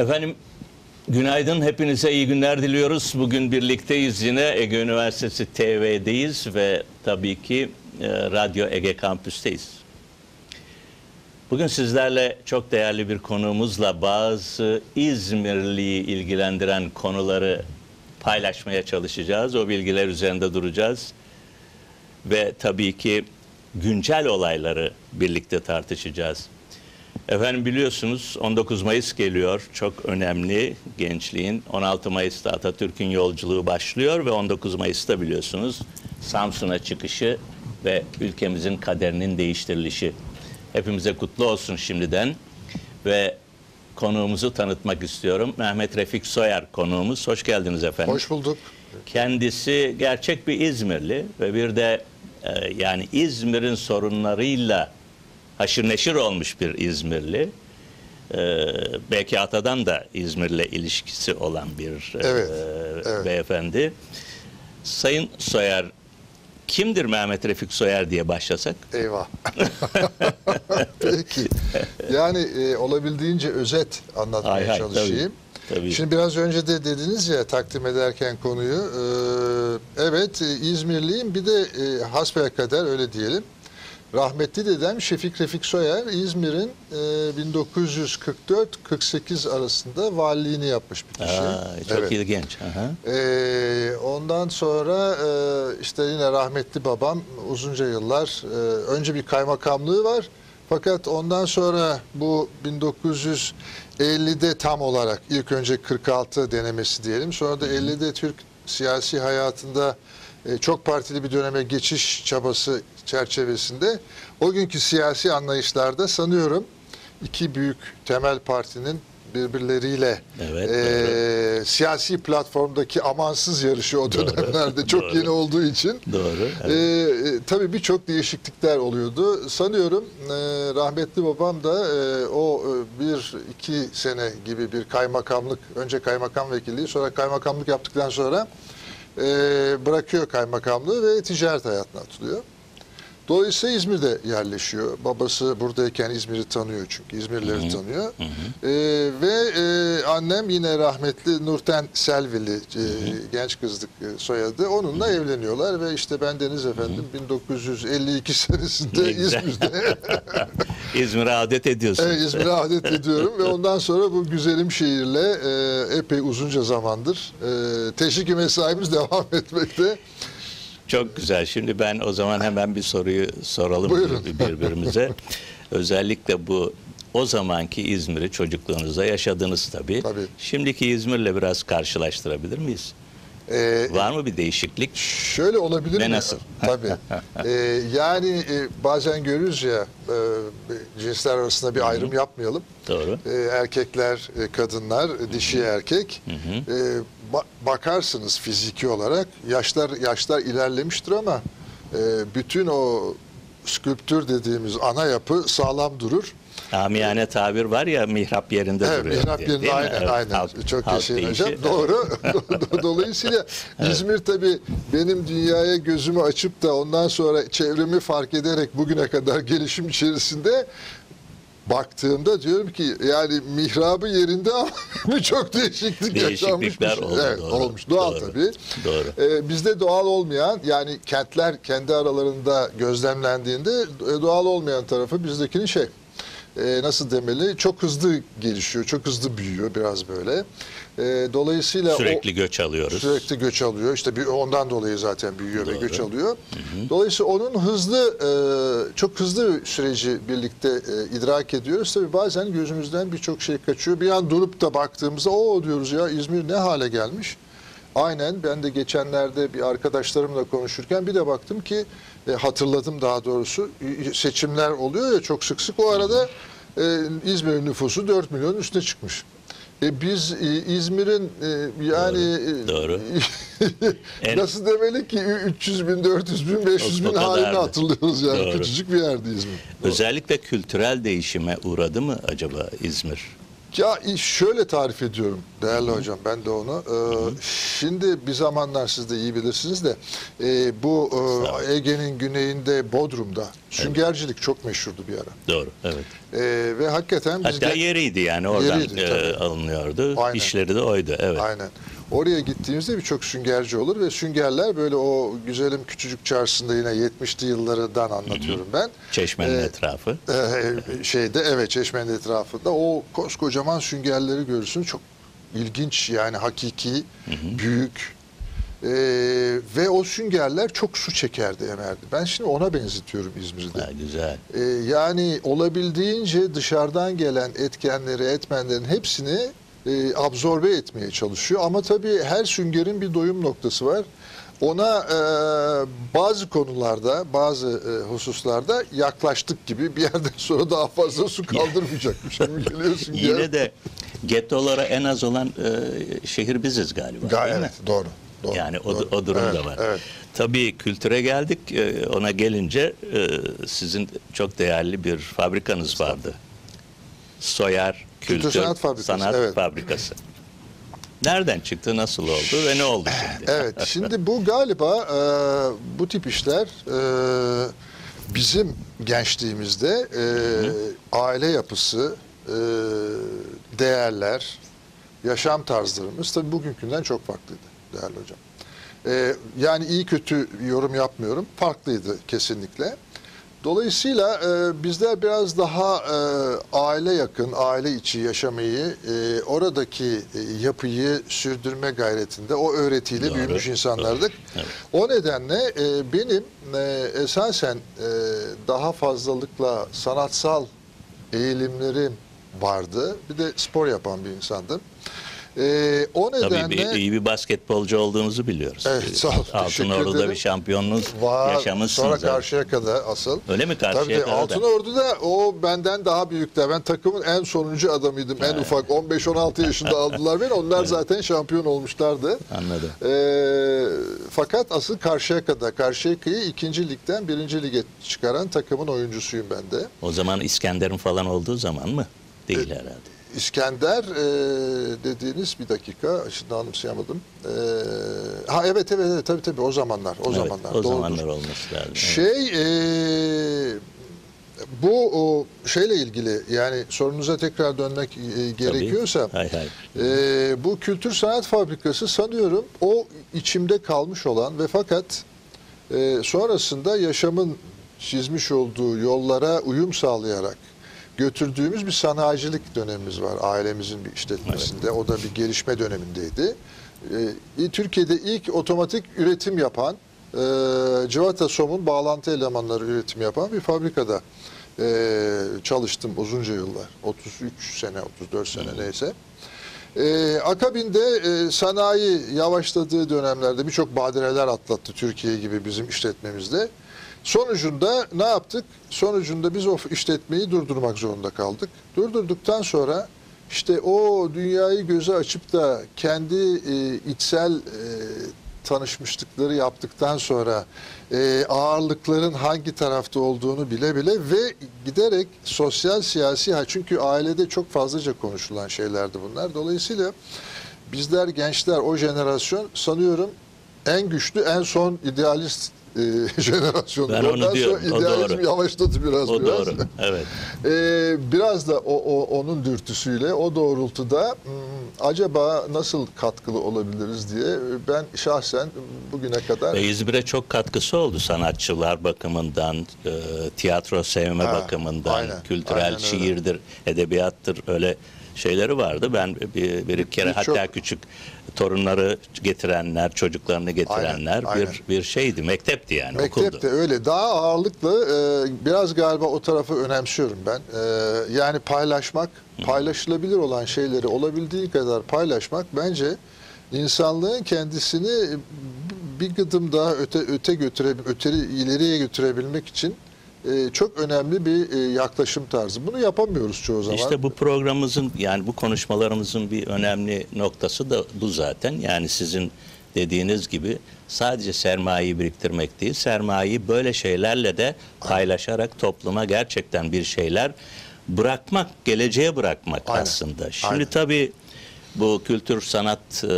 Efendim günaydın hepinize iyi günler diliyoruz. Bugün birlikteyiz yine Ege Üniversitesi TV'deyiz ve tabii ki e, Radyo Ege Kampüs'teyiz. Bugün sizlerle çok değerli bir konuğumuzla bazı İzmirli'yi ilgilendiren konuları paylaşmaya çalışacağız. O bilgiler üzerinde duracağız. Ve tabii ki güncel olayları birlikte tartışacağız. Efendim biliyorsunuz 19 Mayıs geliyor. Çok önemli gençliğin. 16 Mayıs'ta Atatürk'ün yolculuğu başlıyor ve 19 Mayıs'ta biliyorsunuz Samsun'a çıkışı ve ülkemizin kaderinin değiştirilişi. Hepimize kutlu olsun şimdiden. Ve konuğumuzu tanıtmak istiyorum. Mehmet Refik Soyer konuğumuz. Hoş geldiniz efendim. Hoş bulduk. Kendisi gerçek bir İzmirli ve bir de e, yani İzmir'in sorunlarıyla haşır neşir olmuş bir İzmirli. E, belki atadan da İzmir'le ilişkisi olan bir e, Evet, evet. beyefendi. Sayın Soyer, kimdir Mehmet Refik Soyer diye başlasak? Eyvah. Peki. Yani e, olabildiğince özet anlatmaya Hay hay, çalışayım. tabii, tabii. Şimdi biraz önce de dediniz ya takdim ederken konuyu. e, evet e, İzmirliyim bir de e, hasbelkader öyle diyelim. Rahmetli dedem Şefik Refik Soyer İzmir'in e, 1944-48 arasında valiliğini yapmış bir kişi. Aa, çok Evet. ilginç. Aha. Ee, ondan sonra e, işte yine rahmetli babam uzunca yıllar e, önce bir kaymakamlığı var. Fakat ondan sonra bu 1950'de tam olarak ilk önce 46 denemesi diyelim. Sonra da 50'de Türk siyasi hayatında e, çok partili bir döneme geçiş çabası çerçevesinde o günkü siyasi anlayışlarda sanıyorum iki büyük temel partinin birbirleriyle Evet, e, siyasi platformdaki amansız yarışı o dönemlerde çok doğru. yeni olduğu için Doğru. e, e, tabii birçok değişiklikler oluyordu. Sanıyorum e, rahmetli babam da e, o e, bir iki sene gibi bir kaymakamlık önce kaymakam vekilliği sonra kaymakamlık yaptıktan sonra e, bırakıyor kaymakamlığı ve ticaret hayatına atılıyor. Dolayısıyla İzmir'de yerleşiyor. Babası buradayken İzmir'i tanıyor çünkü İzmirlileri tanıyor. Ee, ve e, annem yine rahmetli Nurten Selvili e, genç kızlık e, soyadı. Onunla evleniyorlar ve işte ben Deniz Efendim 1952 senesinde Ne güzel. İzmir'de İzmir'e adet ediyorsun. Evet, İzmir'e adet ediyorum ve ondan sonra bu güzelim şehirle e, epey uzunca zamandır e, teşvik mesaimiz devam etmekte. Çok güzel. Şimdi ben o zaman hemen bir soruyu soralım Buyurun. bir- birbirimize. Özellikle bu o zamanki İzmir'i çocukluğunuzda yaşadınız tabii. Tabii. Şimdiki İzmir'le biraz karşılaştırabilir miyiz? E, Var mı bir değişiklik? Şöyle olabilir Ve mi? nasıl? Tabii. Ee, yani e, bazen görürüz ya e, cinsler arasında bir ayrım yapmayalım. Doğru. E, erkekler, e, kadınlar, e, dişi erkek. E, ba- bakarsınız fiziki olarak yaşlar yaşlar ilerlemiştir ama e, bütün o skülptür dediğimiz ana yapı sağlam durur. Amiyane tabir var ya mihrap yerinde Evet, duruyor. mihrap diye, yerinde değil mi? aynen Evet, aynen. halk- Çok yaşayın hocam. Doğru. Dolayısıyla İzmir tabii benim dünyaya gözümü açıp da ondan sonra çevremi fark ederek bugüne kadar gelişim içerisinde baktığımda diyorum ki yani mihrabı yerinde ama birçok değişiklik yaşanmış. şey. oldu, Evet, doğru. olmuş. Doğal Doğru. tabii. Doğru. Ee, bizde doğal olmayan yani kentler kendi aralarında gözlemlendiğinde e, doğal olmayan tarafı bizdekinin şey e, nasıl demeli çok hızlı gelişiyor, çok hızlı büyüyor biraz böyle. E, dolayısıyla Sürekli o, göç alıyoruz. sürekli göç alıyor. İşte bir, ondan dolayı zaten büyüyor ve Doğru. göç alıyor. Dolayısıyla onun hızlı e, çok hızlı süreci birlikte e, idrak ediyoruz. Tabii bazen gözümüzden birçok şey kaçıyor. Bir an durup da baktığımızda o diyoruz ya İzmir ne hale gelmiş. Aynen ben de geçenlerde bir arkadaşlarımla konuşurken bir de baktım ki e, hatırladım daha doğrusu seçimler oluyor ya çok sık sık o arada e, İzmir'in nüfusu 4 milyonun üstüne çıkmış. E, biz e, İzmir'in e, yani e, Doğru. En- nasıl demeli ki 300 bin, 400 bin, 500 O- o bin halini hatırlıyoruz yani Doğru. küçücük bir yerdi İzmir. Özellikle kültürel değişime uğradı mı acaba İzmir? Ya şöyle tarif ediyorum değerli hocam ben de onu. Ee, şimdi bir zamanlar siz de iyi bilirsiniz de e, bu e, Ege'nin güneyinde Bodrum'da süngercilik çok meşhurdu bir ara. Doğru, evet. Ee, ve hakikaten Hatta de- yeriydi yani oradan Yeriydi, e, alınıyordu. Aynen. İşleri de oydu, evet. Aynen. Oraya gittiğimizde birçok süngerci olur ve süngerler böyle o güzelim küçücük çarşısında yine 70'li yıllardan anlatıyorum ben. Çeşmenin Ee, etrafı. Ee, şeyde evet çeşmenin etrafında o koskocaman süngerleri görürsün çok ilginç yani hakiki büyük Ee, ve o süngerler çok su çekerdi emerdi. Ben şimdi ona benzetiyorum İzmir'de. Ha, güzel. Ee, yani olabildiğince dışarıdan gelen etkenleri, etmenlerin hepsini e, absorbe etmeye çalışıyor. Ama tabii her süngerin bir doyum noktası var. Ona e, bazı konularda, bazı e, hususlarda yaklaştık gibi bir yerden sonra daha fazla su kaldırmayacakmış gibi. Yine de gettolara en az olan e, şehir biziz galiba. Gayet doğru. Doğru Yani o, doğru. o durum Evet, da var. Evet. Tabii kültüre geldik. E, Ona gelince e, sizin çok değerli bir fabrikanız vardı. Soyar Kültür, Kültür Sanat Fabrikası, Sanat evet. Fabrikası. Nereden çıktı, nasıl oldu ve ne oldu şimdi? Evet, şimdi bu galiba e, bu tip işler e, bizim gençliğimizde e, aile yapısı, e, değerler, yaşam tarzlarımız tabii bugünkünden çok farklıydı değerli hocam. E, yani iyi kötü yorum yapmıyorum, farklıydı kesinlikle. Dolayısıyla e, bizler biraz daha e, aile yakın, aile içi yaşamayı, e, oradaki e, yapıyı sürdürme gayretinde o öğretiyle Doğru, büyümüş insanlardık. Evet. O nedenle e, benim e, esasen e, daha fazlalıkla sanatsal eğilimlerim vardı. Bir de spor yapan bir insandım. E, o Tabii nedenle... bir, iyi bir basketbolcu olduğunuzu biliyoruz. Evet, sağ ol, Altınordu'da ederim. bir şampiyonluğunuz Var. yaşamışsınız. Sonra evet. karşıya kadar asıl. Öyle mi? Tabii Karşıyaka'da tabii. Altın Ordu'da o benden daha büyükler. Ben takımın en sonuncu adamıydım. En ufak 15-16 yaşında aldılar beni. Onlar zaten şampiyon olmuşlardı. Anladım. Ee, fakat asıl Karşıyaka'da. Karşıyaka'yı ikinci ligden birinci lige çıkaran takımın oyuncusuyum ben de. O zaman İskender'in falan olduğu zaman mı? Değil herhalde. İskender e, dediğiniz bir dakika şimdi anımsayamadım. E, ha evet evet evet tabii tabii o zamanlar o Evet, zamanlar. o doğrudur. zamanlar olması lazım. Şey e, bu o, şeyle ilgili yani sorunuza tekrar dönmek e, gerekiyorsa Hay hay. e, bu kültür sanat fabrikası sanıyorum o içimde kalmış olan ve fakat e, sonrasında yaşamın çizmiş olduğu yollara uyum sağlayarak götürdüğümüz bir sanayicilik dönemimiz var ailemizin bir işletmesinde. O da bir gelişme dönemindeydi. E, Türkiye'de ilk otomatik üretim yapan e, Civata Som'un bağlantı elemanları üretim yapan bir fabrikada e, çalıştım uzunca yıllar. 33 sene, 34 sene neyse. Ee, akabinde e, sanayi yavaşladığı dönemlerde birçok badireler atlattı Türkiye gibi bizim işletmemizde. Sonucunda ne yaptık? Sonucunda biz o işletmeyi durdurmak zorunda kaldık. Durdurduktan sonra işte o dünyayı göze açıp da kendi e, içsel e, tanışmışlıkları yaptıktan sonra e, ağırlıkların hangi tarafta olduğunu bile bile ve giderek sosyal siyasi ha çünkü ailede çok fazlaca konuşulan şeylerdi bunlar. Dolayısıyla bizler gençler o jenerasyon sanıyorum en güçlü en son idealist e, jenerasyondu. Ben onu Ondan diyorum, sonra o idealizm doğru. yavaşladı biraz O biraz. doğru. Evet. Ee, biraz da o, o onun dürtüsüyle o doğrultuda hmm, acaba nasıl katkılı olabiliriz diye ben şahsen bugüne kadar Ve İzmir'e çok katkısı oldu sanatçılar bakımından, e, tiyatro sevme Ha, bakımından, aynen, kültürel aynen öyle. şiirdir, edebiyattır öyle şeyleri vardı. Ben bir, bir iki kere Bir- hatta çok- küçük torunları getirenler, çocuklarını getirenler aynen. bir bir şeydi, mektepti yani Mektep okuldu. de öyle. Daha ağırlıklı e, biraz galiba o tarafı önemsiyorum ben. E, yani paylaşmak, paylaşılabilir olan şeyleri olabildiği kadar paylaşmak bence insanlığın kendisini bir gıdım daha öte öte götüre öte ileriye götürebilmek için e, çok önemli bir e, yaklaşım tarzı. Bunu yapamıyoruz çoğu zaman. İşte bu programımızın yani bu konuşmalarımızın bir önemli noktası da bu zaten. Yani sizin dediğiniz gibi sadece sermayeyi biriktirmek değil, sermayeyi böyle şeylerle de paylaşarak topluma gerçekten bir şeyler bırakmak, geleceğe bırakmak Aynen, aslında. Şimdi aynen. tabii bu kültür sanat e,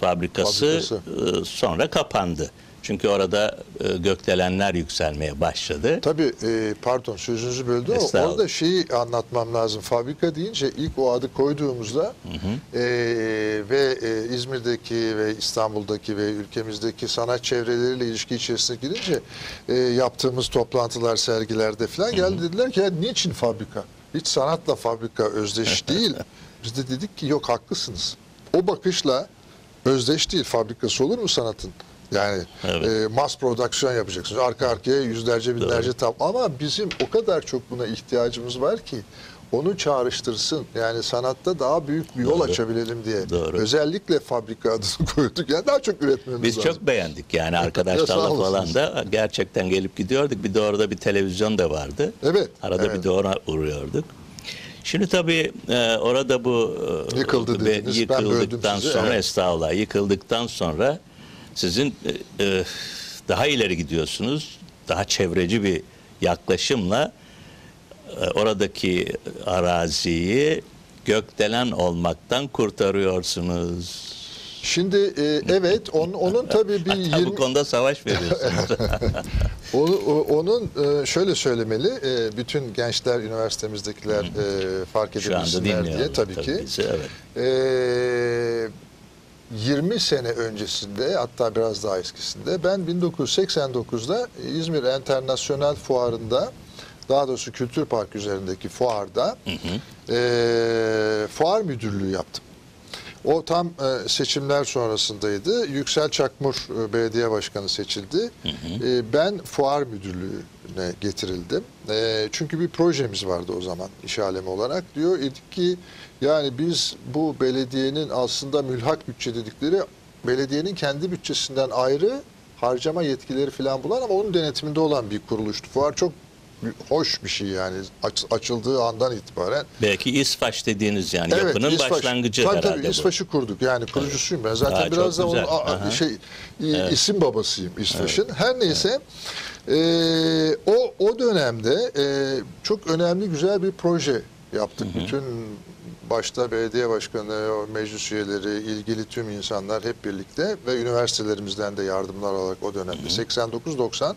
fabrikası, Fabrikası. e, sonra kapandı. Çünkü orada e, gökdelenler yükselmeye başladı. Tabii e, pardon sözünüzü böldüm ama orada şeyi anlatmam lazım. Fabrika deyince ilk o adı koyduğumuzda e, ve e, İzmir'deki ve İstanbul'daki ve ülkemizdeki sanat çevreleriyle ilişki içerisine girince e, yaptığımız toplantılar, sergilerde falan geldi dediler ki ya niçin fabrika? Hiç sanatla fabrika özdeş değil. Biz de dedik ki yok haklısınız. O bakışla özdeş değil fabrikası olur mu sanatın? Yani Evet. e, mass prodüksiyon yapacaksınız. Arka arkaya yüzlerce binlerce tam. Ama bizim o kadar çok buna ihtiyacımız var ki onu çağrıştırsın. Yani sanatta daha büyük bir yol Doğru. açabilelim diye. Doğru. Özellikle fabrika adını koyduk. Yani daha çok üretmemiz Biz lazım. çok beğendik yani arkadaşlarla falan olasınız. da gerçekten gelip gidiyorduk. Bir de orada bir televizyon da vardı. Evet, Arada evet. bir de ona uğruyorduk. Şimdi tabii e, orada bu e, Yıkıldı dediniz, ben yıkıldıktan sizi, sonra evet. estağfurullah yıkıldıktan sonra sizin e, e, daha ileri gidiyorsunuz. Daha çevreci bir yaklaşımla e, oradaki araziyi gökdelen olmaktan kurtarıyorsunuz. Şimdi e, evet on, onun tabii bir Hatta 20 bu konuda savaş veriyorsunuz. Onu, onun e, şöyle söylemeli, e, bütün gençler, üniversitemizdekiler fark dinliyorlar diye tabii ki. bizi, evet. E, 20 sene öncesinde hatta biraz daha eskisinde ben 1989'da İzmir Enternasyonel Fuarı'nda daha doğrusu Kültür Park üzerindeki fuarda e, fuar müdürlüğü yaptım. O tam e, seçimler sonrasındaydı. Yüksel Çakmur e, belediye başkanı seçildi. E, ben fuar müdürlüğüne getirildim. E, çünkü bir projemiz vardı o zaman iş alemi olarak. Diyor idik ki yani biz bu belediyenin aslında mülhak bütçe dedikleri belediyenin kendi bütçesinden ayrı harcama yetkileri falan bulan ama onun denetiminde olan bir kuruluştu. Fuar çok hoş bir şey yani Aç- açıldığı andan itibaren. Belki İsfaş dediğiniz yani yapının İsfaş. başlangıcı tabii, herhalde Tabii. İsfaş'ı kurduk. Yani kurucusuyum ben. Zaten Aa, biraz da onun Aha. şey i- isim babasıyım İsfaş'ın. Her neyse e, o o dönemde e, çok önemli güzel bir proje yaptık. Bütün başta belediye başkanı, meclis üyeleri, ilgili tüm insanlar hep birlikte ve üniversitelerimizden de yardımlar alarak o dönemde 89-90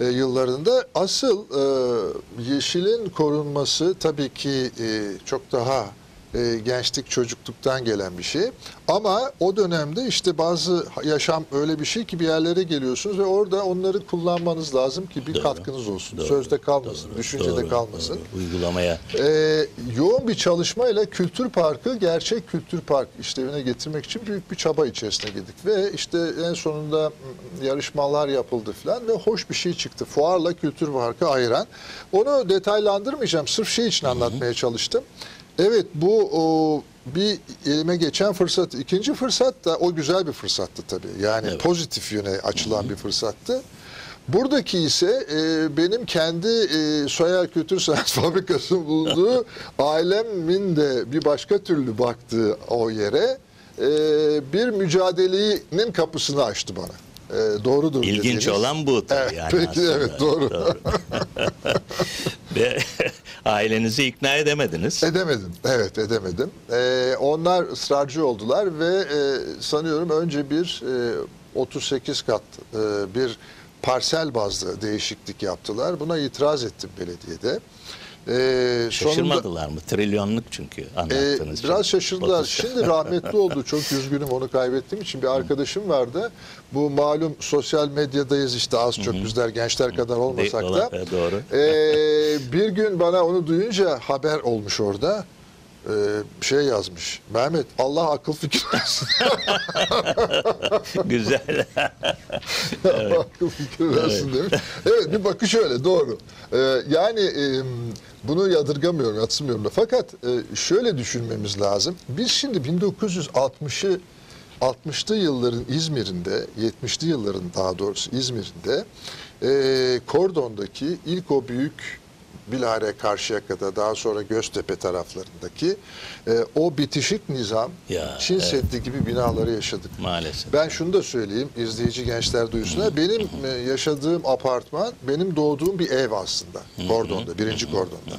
e, yıllarında asıl e, yeşilin korunması tabii ki e, çok daha e, gençlik çocukluktan gelen bir şey. Ama o dönemde işte bazı yaşam öyle bir şey ki bir yerlere geliyorsunuz ve orada onları kullanmanız lazım ki bir Doğru. katkınız olsun. Doğru, Sözde kalmasın, doğru, düşüncede doğru, kalmasın. doğru. Uygulamaya Ee, yoğun bir çalışmayla Kültür Parkı gerçek Kültür Park işlevine getirmek için büyük bir çaba içerisine girdik. Ve işte en sonunda yarışmalar yapıldı falan ve hoş bir şey çıktı. Fuarla Kültür Parkı ayıran. Onu detaylandırmayacağım. Sırf şey için anlatmaya çalıştım. Evet bu o, bir elime geçen fırsat. İkinci fırsat da o güzel bir fırsattı tabii. Yani Evet. pozitif yöne açılan bir fırsattı. Buradaki ise e, benim kendi e, Soyer Kültür Sanat Fabrikası'nın bulunduğu ailemin de bir başka türlü baktığı o yere e, bir mücadelenin kapısını açtı bana. E, doğrudur ilginç dediğiniz. olan bu tabii Evet, yani peki, aslında. evet, doğru. Ve ailenizi ikna edemediniz. Edemedim. Evet edemedim. Ee, onlar ısrarcı oldular ve e, sanıyorum önce bir e, 38 kat e, bir parsel bazlı değişiklik yaptılar. Buna itiraz ettim belediyede. Ee, sonunda- Şaşırmadılar mı? Trilyonluk çünkü ee, anlattığınız biraz şey. şaşırdılar. Otuz- Şimdi rahmetli oldu. Çok üzgünüm onu kaybettiğim için. Bir arkadaşım vardı. Bu malum sosyal medyadayız işte az çok bizler gençler kadar olmasak da. e, doğru. Ee, bir gün bana onu duyunca haber olmuş orada. Ee, şey yazmış. Mehmet Allah akıl fikir versin. Güzel. Allah akıl fikir versin demiş. Evet bir bakış öyle doğru. Ee, yani e, bunu yadırgamıyorum, yatsımıyorum da. Fakat e, şöyle düşünmemiz lazım. Biz şimdi 1960'ı 60'lı yılların İzmir'inde, 70'li yılların daha doğrusu İzmir'inde e, Kordon'daki ilk o büyük bilahare Karşıyaka'da daha sonra Göztepe taraflarındaki e, o bitişik nizam Ya, Çin evet. Seddi gibi binaları yaşadık. Maalesef. Ben şunu da söyleyeyim izleyici gençler duysunlar. Benim e, yaşadığım apartman benim doğduğum bir ev aslında. Kordonda, birinci kordonda.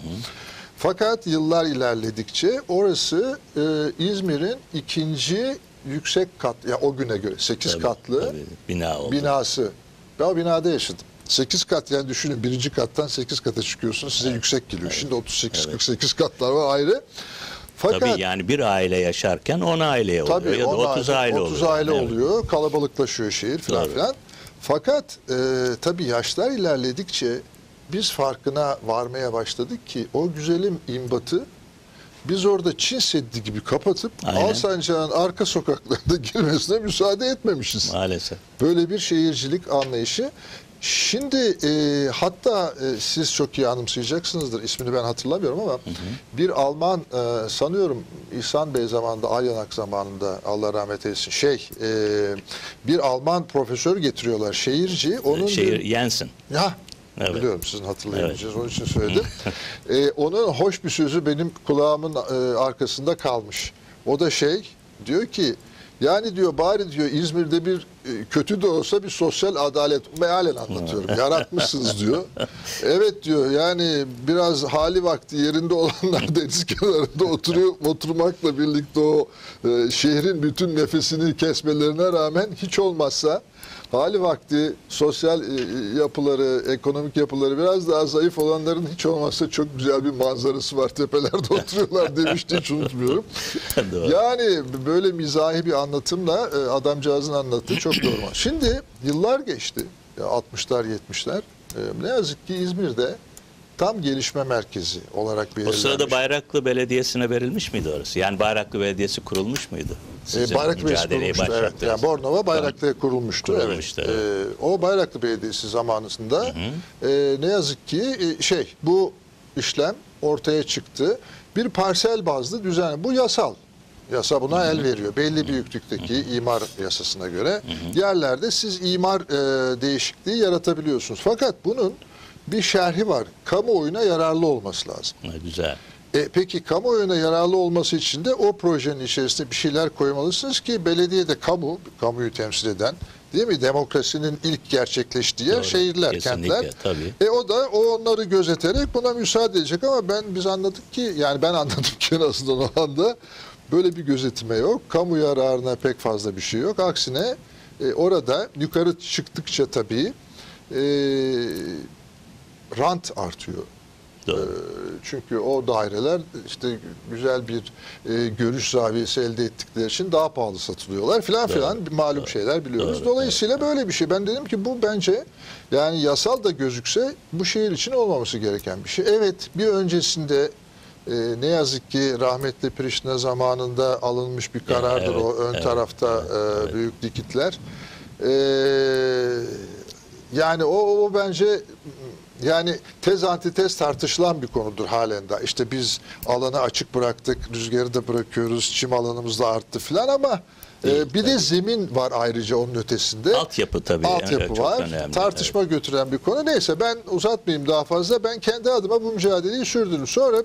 Fakat yıllar ilerledikçe orası e, İzmir'in ikinci yüksek kat, ya o güne göre 8 Tabii, katlı tabii. bina oldu. binası. Ben o binada yaşadım. 8 kat yani düşünün birinci kattan 8 kata çıkıyorsunuz size yüksek geliyor. Şimdi 38-48 katlar var ayrı. Fakat Tabii yani bir aile yaşarken 10 aileye oluyor Tabii ya da on 30 aile oluyor. 30 aile Evet. oluyor. Kalabalıklaşıyor şehir falan Tabii. filan. Fakat e, tabii yaşlar ilerledikçe biz farkına varmaya başladık ki o güzelim imbatı biz orada Çin Seddi gibi kapatıp Aynen. Alsancak'ın arka sokaklarında girmesine müsaade etmemişiz. Maalesef. Böyle bir şehircilik anlayışı. Şimdi e, hatta e, siz çok iyi anımsayacaksınızdır. ismini ben hatırlamıyorum ama bir Alman e, sanıyorum İhsan Bey zamanında, Ayyanak zamanında Allah rahmet eylesin şey e, bir Alman profesör getiriyorlar şehirci. Onun Şehir bir- Yensin. ya Evet. biliyorum sizin hatırlayamayacağınız onun için söyledim. Ee, onun hoş bir sözü benim kulağımın e, arkasında kalmış. O da şey diyor ki yani diyor bari diyor İzmir'de bir e, kötü de olsa bir sosyal adalet mealen anlatıyorum. Yaratmışsınız diyor. Evet diyor yani biraz hali vakti yerinde olanlar deniz kenarında oturuyor oturmakla birlikte o e, şehrin bütün nefesini kesmelerine rağmen hiç olmazsa hali vakti sosyal e, yapıları, ekonomik yapıları biraz daha zayıf olanların hiç olmazsa çok güzel bir manzarası var. Tepelerde oturuyorlar demişti hiç unutmuyorum. Yani böyle mizahi bir anlatımla e, adamcağızın anlattığı çok normal. Şimdi yıllar geçti. Ya 60'lar 70'ler. E, Ne yazık ki İzmir'de tam gelişme merkezi olarak O belirlenmiş. sırada Bayraklı Belediyesi'ne verilmiş miydi orası? Yani Bayraklı Belediyesi kurulmuş muydu? Sizin E, Bayraklı Belediyesi kurulmuştu. Evet. Yani Bornova Bayraklı'ya kurulmuştu. Kurulmuştu, evet. E, o Bayraklı Belediyesi zamanında e, ne yazık ki e, şey bu işlem ortaya çıktı. Bir parsel bazlı düzen. Bu yasal. Yasa buna el veriyor. Belli büyüklükteki imar yasasına göre yerlerde siz imar e, değişikliği yaratabiliyorsunuz. Fakat bunun bir şerhi var. Kamuoyuna yararlı olması lazım. Ha, Güzel. E, peki kamuoyuna yararlı olması için de o projenin içerisinde bir şeyler koymalısınız ki belediyede kamu, kamuyu temsil eden değil mi demokrasinin ilk gerçekleştiği yer Doğru, şehirler, kesinlikle, kentler. tabii. E o da o onları gözeterek buna müsaade edecek ama ben biz anladık ki yani ben anladım ki en azından o anda böyle bir gözetime yok. Kamu yararına pek fazla bir şey yok. Aksine e, orada yukarı çıktıkça tabii e, rant artıyor. Doğru. Çünkü o daireler işte güzel bir e, görüş zaviyesi elde ettikleri için daha pahalı satılıyorlar filan filan malum şeyler biliyoruz. Doğru, Dolayısıyla böyle bir şey. Ben dedim ki bu bence yani yasal da gözükse bu şehir için olmaması gereken bir şey. Evet bir öncesinde e, ne yazık ki rahmetli Priştine zamanında alınmış bir karardır evet, o ön evet, tarafta e, büyük dikitler. E, yani o, o bence yani tez antitez tartışılan bir konudur halen de. İşte biz alanı açık bıraktık, rüzgarı da bırakıyoruz, çim alanımız da arttı filan ama e, bir de zemin var ayrıca onun ötesinde. Altyapı tabii. Altyapı çok var. önemli, Tartışma götüren bir konu. Neyse ben uzatmayayım daha fazla. Ben kendi adıma bu mücadeleyi sürdürdüm. Sonra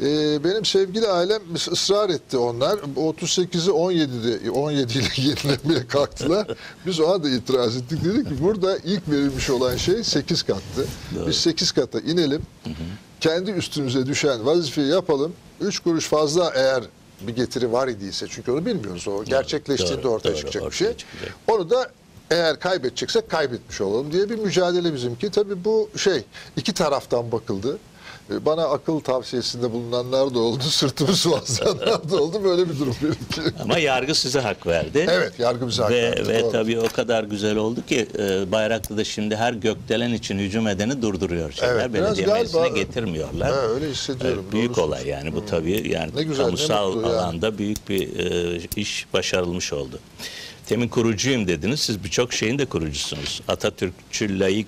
e, benim sevgili ailem ısrar etti onlar. 38'i 17'de 17 ile yenilemeye kalktılar. Biz ona da itiraz ettik. Dedik ki burada ilk verilmiş olan şey 8 kattı. Biz 8 kata inelim. Kendi üstümüze düşen vazifeyi yapalım. 3 kuruş fazla eğer bir getiri var idiyse çünkü onu bilmiyoruz. O gerçekleştiğinde doğru, ortaya doğru, çıkacak bir ortaya şey. çıkacak. Onu da eğer kaybedeceksek kaybetmiş olalım diye bir mücadele bizimki. Tabii bu şey iki taraftan bakıldı. Ee, Bana akıl tavsiyesinde bulunanlar da oldu, sırtımı sıvazlayanlar da oldu. Böyle bir durum benimki. Ama yargı size hak verdi. Evet, yargı bize hak ve, verdi, Ve doğru. tabii o kadar güzel oldu ki e, Bayraklı'da şimdi her gökdelen için hücum edeni durduruyor şeyler. Evet, Belediye meclisine getirmiyorlar. Ha, öyle hissediyorum, Evet, büyük olay yani bu tabii yani Ne güzel, ne kamusal yani. alanda büyük bir e, iş başarılmış oldu. Temin kurucuyum dediniz. Siz birçok şeyin de kurucusunuz. Atatürkçü Laik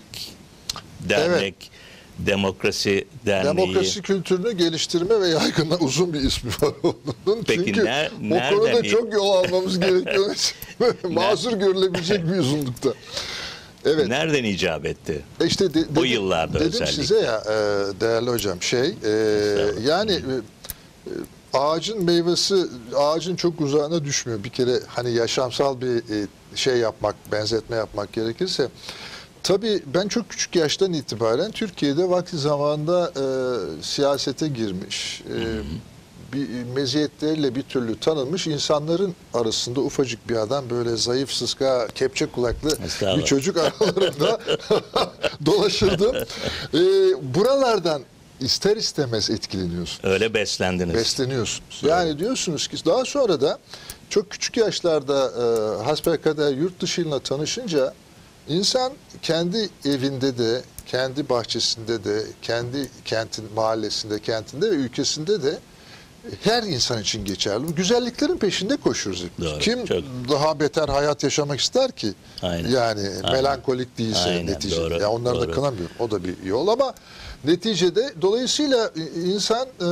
Dernek, Demokrasi Derneği. Demokrasi kültürünü geliştirme ve yaygınla uzun bir ismi var onun. Peki Çünkü ne- o konuda iyi- çok yol almamız gerekiyor. Mazur görülebilecek bir uzunlukta. Evet. Nereden icap etti? E İşte de- Bu yıllarda dedim özellikle. size ya e, değerli hocam şey e, yani e, ağacın meyvesi ağacın çok uzağına düşmüyor. Bir kere hani yaşamsal bir e, şey yapmak, benzetme yapmak gerekirse Tabii ben çok küçük yaştan itibaren Türkiye'de vakti zamanında e, siyasete girmiş, e, bir meziyetleriyle bir türlü tanınmış insanların arasında ufacık bir adam böyle zayıf sıska kepçe kulaklı bir çocuk aralarında dolaşırdım. E, buralardan ister istemez etkileniyorsun Öyle beslendiniz. besleniyorsunuz. Yani diyorsunuz ki daha sonra da çok küçük yaşlarda e, hasbelkader yurt dışıyla tanışınca insan kendi evinde de, kendi bahçesinde de, kendi kentin mahallesinde, kentinde ve ülkesinde de her insan için geçerli. Güzelliklerin peşinde koşuyoruz hepimiz. Doğru, Kim çok. daha beter hayat yaşamak ister ki? Aynen. Yani Aynen. melankolik değilse Aynen, neticede. doğru, ya onları da doğru. kınamıyorum. O da bir yol ama neticede dolayısıyla insan e,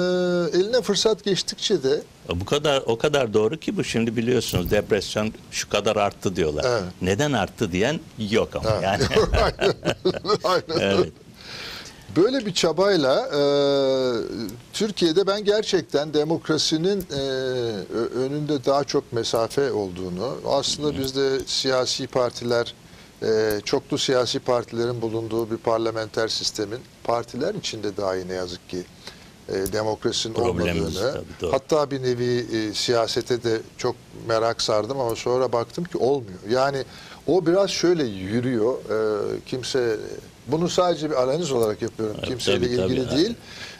eline fırsat geçtikçe de Bu kadar o kadar doğru ki bu şimdi biliyorsunuz depresyon şu kadar arttı diyorlar. Evet. Neden arttı diyen yok ama yani. Aynen. Aynen. evet. Böyle bir çabayla e, Türkiye'de ben gerçekten demokrasinin e, önünde daha çok mesafe olduğunu, aslında bizde siyasi partiler, e, çoklu siyasi partilerin bulunduğu bir parlamenter sistemin partiler içinde dahi ne yazık ki e, demokrasinin olmadığını, tabii, doğru. hatta bir nevi e, siyasete de çok merak sardım ama sonra baktım ki olmuyor. Yani o biraz şöyle yürüyor. E, kimse bunu sadece bir analiz olarak yapıyorum. Evet, Kimseyle tabii, tabii, ilgili evet.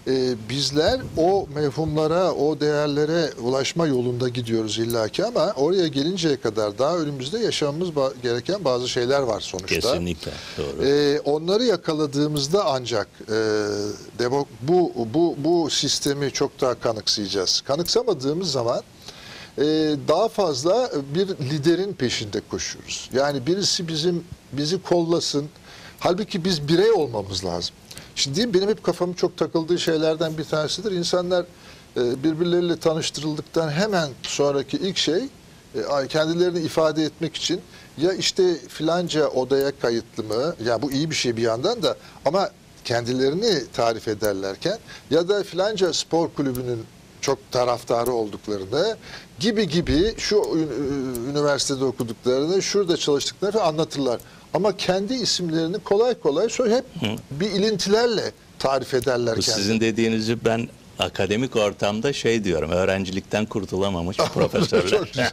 E, bizler o mevhumlara, o değerlere ulaşma yolunda gidiyoruz illaki ama oraya gelinceye kadar daha önümüzde yaşamamız ba- gereken bazı şeyler var sonuçta. Kesinlikle doğru. Ee, onları yakaladığımızda ancak e, demo, bu bu bu sistemi çok daha kanıksayacağız. Kanıksamadığımız zaman e, daha fazla bir liderin peşinde koşuyoruz. Yani birisi bizim bizi kollasın. Halbuki biz birey olmamız lazım. Şimdi benim hep kafamın çok takıldığı şeylerden bir tanesidir. İnsanlar e, birbirleriyle tanıştırıldıktan hemen sonraki ilk şey e, kendilerini ifade etmek için ya işte filanca odaya kayıtlı mı? Ya bu iyi bir şey bir yandan da ama kendilerini tarif ederlerken ya da filanca spor kulübünün çok taraftarı olduklarını gibi gibi şu üniversitede okuduklarını, şurada çalıştıklarını anlatırlar. Ama kendi isimlerini kolay kolay hep bir ilintilerle tarif ederler Bu sizin dediğinizi ben akademik ortamda şey diyorum öğrencilikten kurtulamamış profesörler.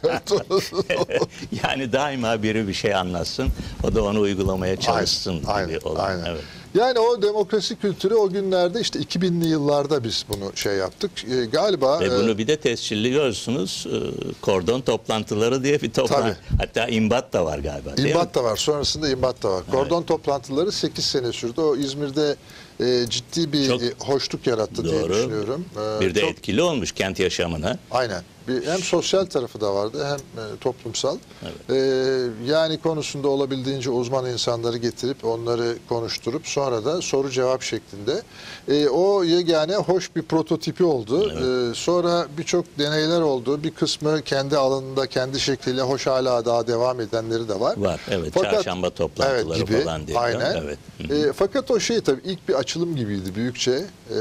Yani daima biri bir şey anlatsın o da onu uygulamaya çalışsın gibi aynen, olan. aynen. Evet. Yani o demokrasi kültürü o günlerde işte 2000'li yıllarda biz bunu şey yaptık. Ee, galiba Ve e, bunu bir de tescilliyorsunuz. e, Kordon toplantıları diye bir toplantı. Hatta imbat da var galiba? İmbat da var. Sonrasında imbat da var. Kordon toplantıları 8 sene sürdü. O İzmir'de e, ciddi bir Çok e, hoşluk yarattı diye Doğru. düşünüyorum. Ee, Bir de çok- etkili olmuş kent yaşamına. Aynen. Bir, hem sosyal tarafı da vardı hem e, toplumsal. Ee, yani konusunda olabildiğince uzman insanları getirip onları konuşturup sonra da soru cevap şeklinde. Ee, o yegane hoş bir prototipi oldu. Ee, sonra birçok deneyler oldu. Bir kısmı kendi alanında kendi şekliyle hoş hala daha devam edenleri de var. Var, evet. Çarşamba toplantıları falan diye. Aynen. Evet. Ee, fakat o şey tabii ilk bir açılım gibiydi büyükçe. Ee,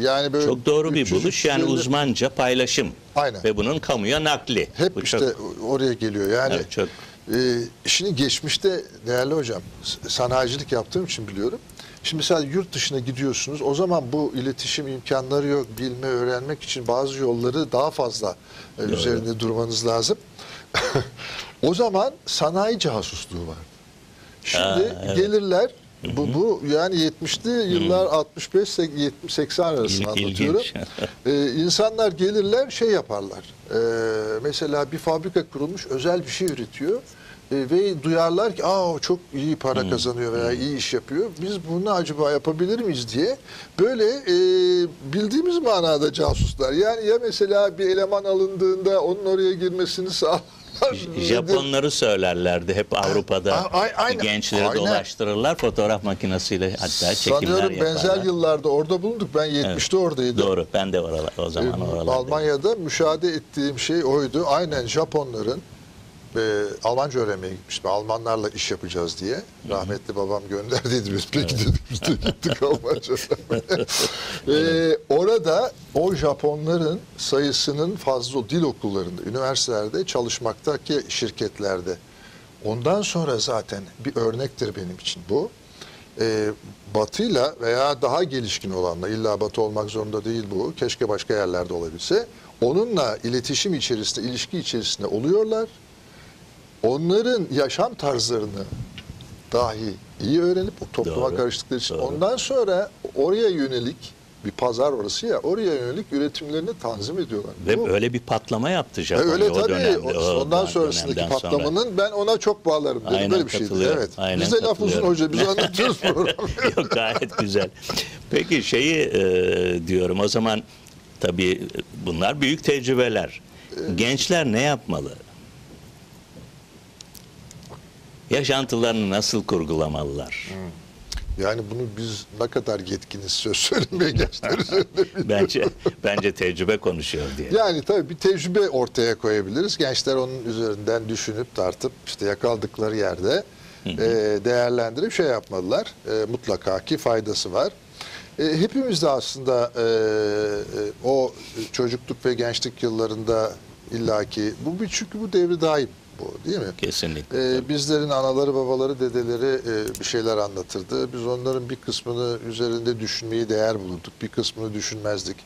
yani böyle Çok doğru bir 300, buluş. Yani 350 uzmanca paylaşım. Aynen. Ve bunun kamuya nakli. Hep Bu işte çok- oraya geliyor. Yani Evet, çok. e, şimdi geçmişte değerli hocam sanayicilik yaptığım için biliyorum. Şimdi mesela yurt dışına gidiyorsunuz. O zaman bu iletişim imkanları yok. Bilme, öğrenmek için bazı yolları daha fazla e, üzerinde durmanız lazım. o zaman sanayi casusluğu var. Şimdi Ha, evet. gelirler bu, bu yani 70'li yıllar 65 sek- 70 80 arasını İlginç. anlatıyorum. Ee, insanlar gelirler şey yaparlar. Ee, mesela bir fabrika kurulmuş özel bir şey üretiyor. Ee, ve duyarlar ki aa çok iyi para kazanıyor veya iyi iş yapıyor. Biz bunu acaba yapabilir miyiz diye böyle e, bildiğimiz manada casuslar. Yani ya mesela bir eleman alındığında onun oraya girmesini sağlar. Japonları söylerlerdi hep Avrupa'da A- a- aynen. gençleri Aynen. dolaştırırlar fotoğraf makinesiyle hatta çekimler Sanıyorum yaparlar. benzer yıllarda orada bulunduk. Ben 70'te oradaydım. Doğru ben de oralar, o zaman Ee, oralarda. Almanya'da müşahede ettiğim şey oydu. Aynen Japonların e, Almanca öğrenmeye gitmiştim. Almanlarla iş yapacağız diye. Rahmetli babam gönderdiydi biz. Peki dedik biz de gittik Almanca. E, orada o Japonların sayısının fazla dil okullarında, üniversitelerde çalışmaktaki şirketlerde. Ondan sonra zaten bir örnektir benim için bu. E, batıyla veya daha gelişkin olanla illa batı olmak zorunda değil bu. Keşke başka yerlerde olabilse. Onunla iletişim içerisinde, ilişki içerisinde oluyorlar. Onların yaşam tarzlarını dahi iyi öğrenip o topluma Doğru, karıştıkları için doğru. ondan sonra oraya yönelik bir pazar orası ya oraya yönelik üretimlerini tanzim ediyorlar. Ve Bu- öyle bir patlama yaptı e, Japonya öyle o tabii. dönemde. O- ondan sonrasındaki dönemden sonra. patlamanın ben ona çok bağlarım. Dedim Aynen, böyle bir şeydi. Evet. Aynen Bize laf uzun hoca. Biz anlatıyoruz programı. Yok gayet güzel. Peki şeyi e, diyorum o zaman tabii bunlar büyük tecrübeler. Gençler ne yapmalı? Yaşantılarını nasıl kurgulamalılar? Yani bunu biz ne kadar yetkiniz söz söylemeye gençler Bence bence tecrübe konuşuyor diye. Yani tabii bir tecrübe ortaya koyabiliriz. Gençler onun üzerinden düşünüp tartıp işte yakaladıkları yerde e, değerlendirip şey yapmalılar. E, mutlaka ki faydası var. E, hepimiz de aslında e, e, o çocukluk ve gençlik yıllarında illaki bu bir çünkü bu devri daim bu değil mi? Kesinlikle. Ee, bizlerin anaları, babaları, dedeleri e, bir şeyler anlatırdı. Biz onların bir kısmını üzerinde düşünmeyi değer bulurduk. Bir kısmını düşünmezdik.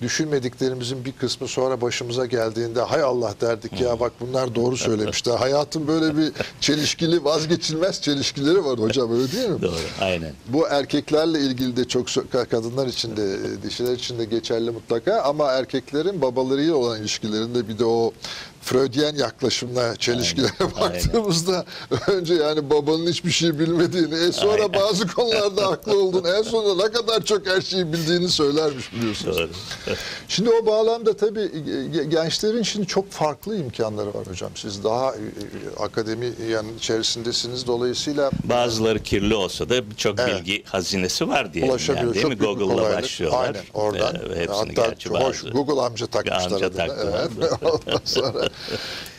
Düşünmediklerimizin bir kısmı sonra başımıza geldiğinde hay Allah derdik ya bak bunlar doğru söylemişler. Hayatın böyle bir çelişkili, vazgeçilmez çelişkileri var hocam öyle değil mi? Doğru. Aynen. Bu erkeklerle ilgili de çok kadınlar için de e, dişiler için de geçerli mutlaka ama erkeklerin babalarıyla olan ilişkilerinde bir de o Freudian yaklaşımla çelişkilere Aynen, baktığımızda önce yani babanın hiçbir şey bilmediğini, e sonra Aynen. bazı konularda haklı olduğunu, en sonunda ne kadar çok her şeyi bildiğini söylermiş biliyorsunuz. Doğru. Şimdi o bağlamda tabii e, gençlerin şimdi çok farklı imkanları var hocam. Siz daha e, e, akademi yani içerisindesiniz dolayısıyla Bazıları kirli olsa da birçok Evet. bilgi hazinesi var diye. ulaşabiliyor. Yani, değil mi? Google'la başlıyorlar. Aynen oradan. Ee, Hatta hoş bazı- Google amca takmışlar Amca taktılar. Evet. Ondan sonra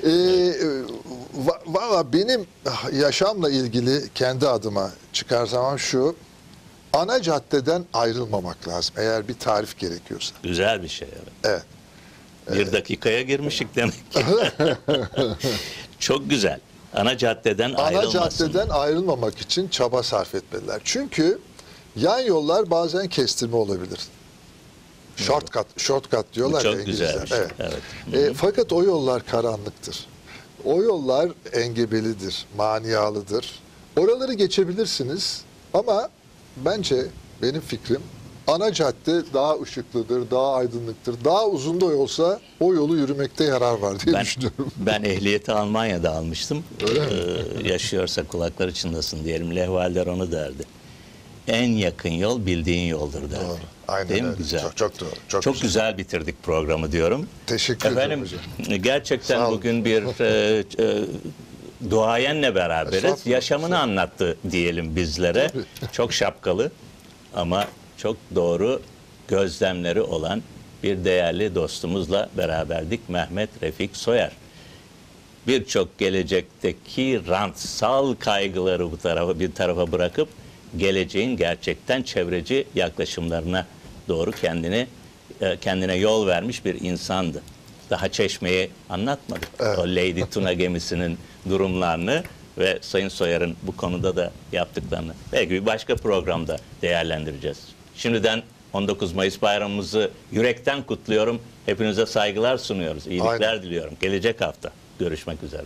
e, va- valla benim yaşamla ilgili kendi adıma çıkarsam şu ana caddeden ayrılmamak lazım eğer bir tarif gerekiyorsa. Güzel bir şey. Evet. Evet. Bir dakikaya girmişik demek ki. Çok güzel. Ana caddeden Ana ayrılmasın. caddeden ayrılmamak için çaba sarf etmeliler. Çünkü yan yollar bazen kestirme olabilir. Shortcut, shortcut diyorlar çok ya güzel İngilizler. bir şey, Evet. evet. E, fakat o yollar karanlıktır. O yollar engebelidir, maniyalıdır. Oraları geçebilirsiniz ama bence benim fikrim ana cadde daha ışıklıdır, daha aydınlıktır. Daha uzun da olsa o yolu yürümekte yarar var diye Ben, düşünüyorum. ben ehliyeti Almanya'da almıştım. Öyle mi? Ee, yaşıyorsa kulakları çınlasın diyelim. Lehvaller onu derdi. En yakın yol bildiğin yoldur derdi. Doğru. Aynen Değil mi? öyle. Güzel. Çok- çok doğru, çok Çok, güzel. güzel. bitirdik programı diyorum. Teşekkür Efendim ederim hocam. gerçekten Sağ olun. bugün bir e, e, duayenle beraberiz. Yaşamını anlattı diyelim bizlere. Çok şapkalı ama çok doğru gözlemleri olan bir değerli dostumuzla beraberdik. Mehmet Refik Soyer. Birçok gelecekteki rantsal kaygıları bu tarafa bir tarafa bırakıp geleceğin gerçekten çevreci yaklaşımlarına doğru kendini e, kendine yol vermiş bir insandı. Daha Çeşme'yi anlatmadık. Evet. O Lady Tuna gemisinin durumlarını ve Sayın Soyer'in bu konuda da yaptıklarını belki bir başka programda değerlendireceğiz. Şimdiden 19 Mayıs bayramımızı yürekten kutluyorum. Hepinize saygılar sunuyoruz. İyilikler Aynen. diliyorum. Gelecek hafta görüşmek üzere.